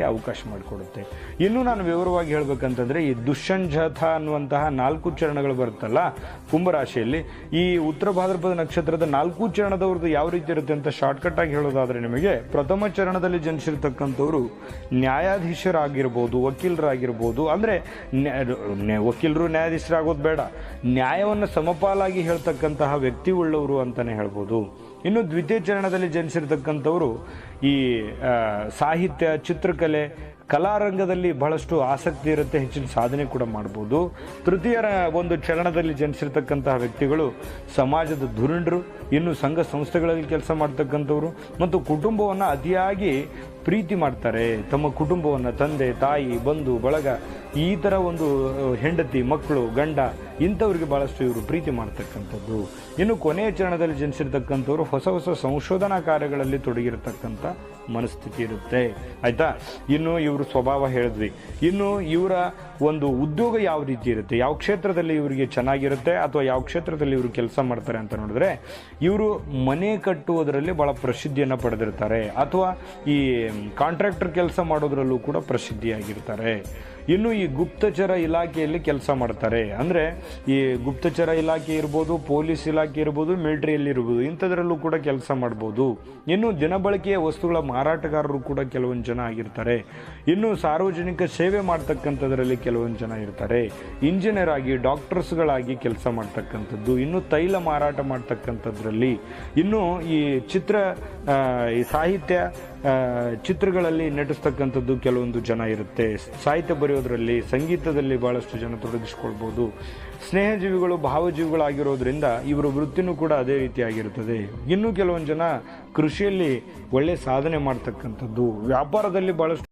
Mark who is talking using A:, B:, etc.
A: ಮಾಡಲಿಕ್ಕೆ ಅವಕಾಶ ಮಾಡಿಕೊಡುತ್ತೆ. ಇನ್ನು ನಾನು ವಿವರವಾಗಿ ಹೇಳಬೇಕಂತಂದರೆ, ಈ ದುಷ್ಯಂಜಥ ಅನ್ನುವಂತಹ ನಾಲ್ಕು ಚರಣಗಳು ಬರುತ್ತಲ್ಲ, ಕುಂಭರಾಶಿಯಲ್ಲಿ, ಈ ಉತ್ತರ ಭಾದ್ರಪದ ನಕ್ಷತ್ರದ ನಾಲ್ಕು ಚರಣದವ್ರದ್ದು ಯಾವ ರೀತಿ ಇರುತ್ತೆ ಅಂತ ಶಾರ್ಟ್ಕಟ್ ಆಗಿ ಹೇಳೋದಾದರೆ ನಿಮಗೆ, ಪ್ರಥಮ ಚರಣದಲ್ಲಿ ಜನಿಸಿರ್ತಕ್ಕಂಥವ್ರು ನ್ಯಾಯಾಧೀಶರಾಗಿರ್ಬೋದು, ವಕೀಲರಾಗಿರ್ಬೋದು, ಅಂದರೆ ವಕೀಲರು ನ್ಯಾಯಾಧೀಶರಾಗೋದು ಬೇಡ, ನ್ಯಾಯವನ್ನು ಸಮಪಾಲಾಗಿ ಹೇಳ್ತಕ್ಕಂತಹ ವ್ಯಕ್ತಿ ಉಳ್ಳವರು ಅಂತಲೇ ಹೇಳ್ಬೋದು. ಇನ್ನು ದ್ವಿತೀಯ ಚರಣದಲ್ಲಿ ಜನಿಸಿರ್ತಕ್ಕಂಥವರು ಈ ಸಾಹಿತ್ಯ ಚಿತ್ರಕಲೆ ಕಲಾರಂಗದಲ್ಲಿ ಬಹಳಷ್ಟು ಆಸಕ್ತಿ ಇರುತ್ತೆ, ಹೆಚ್ಚಿನ ಸಾಧನೆ ಕೂಡ ಮಾಡ್ಬೋದು. ತೃತೀಯರ ಒಂದು ಚರಣದಲ್ಲಿ ಜನಿಸಿರ್ತಕ್ಕಂತಹ ವ್ಯಕ್ತಿಗಳು ಸಮಾಜದ ಧುರೀಣರು ಇನ್ನು ಸಂಘ ಸಂಸ್ಥೆಗಳಲ್ಲಿ ಕೆಲಸ ಮಾಡ್ತಕ್ಕಂಥವ್ರು ಮತ್ತು ಕುಟುಂಬವನ್ನು ಅತಿಯಾಗಿ ಪ್ರೀತಿ ಮಾಡ್ತಾರೆ. ತಮ್ಮ ಕುಟುಂಬವನ್ನು ತಂದೆ, ತಾಯಿ, ಬಂಧು, ಬಳಗ, ಈ ಥರ ಒಂದು ಹೆಂಡತಿ, ಮಕ್ಕಳು, ಗಂಡ, ಇಂಥವ್ರಿಗೆ ಭಾಳಷ್ಟು ಇವರು ಪ್ರೀತಿ ಮಾಡ್ತಕ್ಕಂಥದ್ದು. ಇನ್ನು ಕೊನೆಯ ಚರಣದಲ್ಲಿ ಜನಿಸಿರ್ತಕ್ಕಂಥವ್ರು ಹೊಸ ಹೊಸ ಸಂಶೋಧನಾ ಕಾರ್ಯಗಳಲ್ಲಿ ತೊಡಗಿರತಕ್ಕಂಥ ಮನಸ್ಥಿತಿ ಇರುತ್ತೆ. ಆಯಿತಾ? ಇನ್ನು ಇವರು ಸ್ವಭಾವ ಹೇಳಿದ್ವಿ. ಇನ್ನು ಇವರ ಒಂದು ಉದ್ಯೋಗ ಯಾವ ರೀತಿ ಇರುತ್ತೆ? ಯಾವ ಕ್ಷೇತ್ರದಲ್ಲಿ ಇವರಿಗೆ ಚೆನ್ನಾಗಿರುತ್ತೆ ಅಥವಾ ಯಾವ ಕ್ಷೇತ್ರದಲ್ಲಿ ಇವರು ಕೆಲಸ ಮಾಡ್ತಾರೆ ಅಂತ ನೋಡಿದ್ರೆ, ಇವರು ಮನೆ ಕಟ್ಟುವುದರಲ್ಲಿ ಬಹಳ ಪ್ರಸಿದ್ಧಿಯನ್ನು ಪಡೆದಿರ್ತಾರೆ. ಅಥವಾ ಈ ಕಾಂಟ್ರಾಕ್ಟರ್ ಕೆಲಸ ಮಾಡೋದ್ರಲ್ಲೂ ಕೂಡ ಪ್ರಸಿದ್ಧಿಯಾಗಿರ್ತಾರೆ. ಇನ್ನು ಈ ಗುಪ್ತಚರ ಇಲಾಖೆಯಲ್ಲಿ ಕೆಲಸ ಮಾಡ್ತಾರೆ. ಅಂದರೆ ಈ ಗುಪ್ತಚರ ಇಲಾಖೆ ಇರ್ಬೋದು, ಪೊಲೀಸ್ ಇಲಾಖೆ ಇರ್ಬೋದು, ಮಿಲಿಟರಿಯಲ್ಲಿ ಇರ್ಬೋದು, ಇಂಥದ್ರಲ್ಲೂ ಕೂಡ ಕೆಲಸ ಮಾಡ್ಬೋದು. ಇನ್ನು ದಿನಬಳಕೆಯ ವಸ್ತುಗಳ ಮಾರಾಟಗಾರರು ಕೂಡ ಕೆಲವೊಂದು ಜನ ಆಗಿರ್ತಾರೆ. ಇನ್ನು ಸಾರ್ವಜನಿಕ ಸೇವೆ ಮಾಡ್ತಕ್ಕಂಥದ್ರಲ್ಲಿ ಕೆಲವೊಂದು ಜನ ಇರ್ತಾರೆ. ಇಂಜಿನಿಯರ್ ಆಗಿ ಡಾಕ್ಟರ್ಸ್ಗಳಾಗಿ ಕೆಲಸ ಮಾಡ್ತಕ್ಕಂಥದ್ದು, ಇನ್ನು ತೈಲ ಮಾರಾಟ ಮಾಡ್ತಕ್ಕಂಥದ್ರಲ್ಲಿ ಇನ್ನು ಈ ಚಿತ್ರ ಈ ಸಾಹಿತ್ಯ ಚಿತ್ರಗಳಲ್ಲಿ ನಟಿಸ್ತಕ್ಕಂಥದ್ದು ಕೆಲವೊಂದು ಜನ ಇರುತ್ತೆ. ಸಾಹಿತ್ಯ ಬರೆಯೋದ್ರಲ್ಲಿ, ಸಂಗೀತದಲ್ಲಿ ಬಹಳಷ್ಟು ಜನ ತೊಡಗಿಸ್ಕೊಳ್ಬೋದು. ಸ್ನೇಹಜೀವಿಗಳು, ಭಾವಜೀವಿಗಳಾಗಿರೋದ್ರಿಂದ ಇವರ ವೃತ್ತಿನೂ ಕೂಡ ಅದೇ ರೀತಿಯಾಗಿರುತ್ತದೆ ಇನ್ನೂ ಕೆಲವೊಂದು ಜನ ಕೃಷಿಯಲ್ಲಿ ಒಳ್ಳೆ ಸಾಧನೆ ಮಾಡ್ತಕ್ಕಂಥದ್ದು. ವ್ಯಾಪಾರದಲ್ಲಿ ಬಹಳಷ್ಟು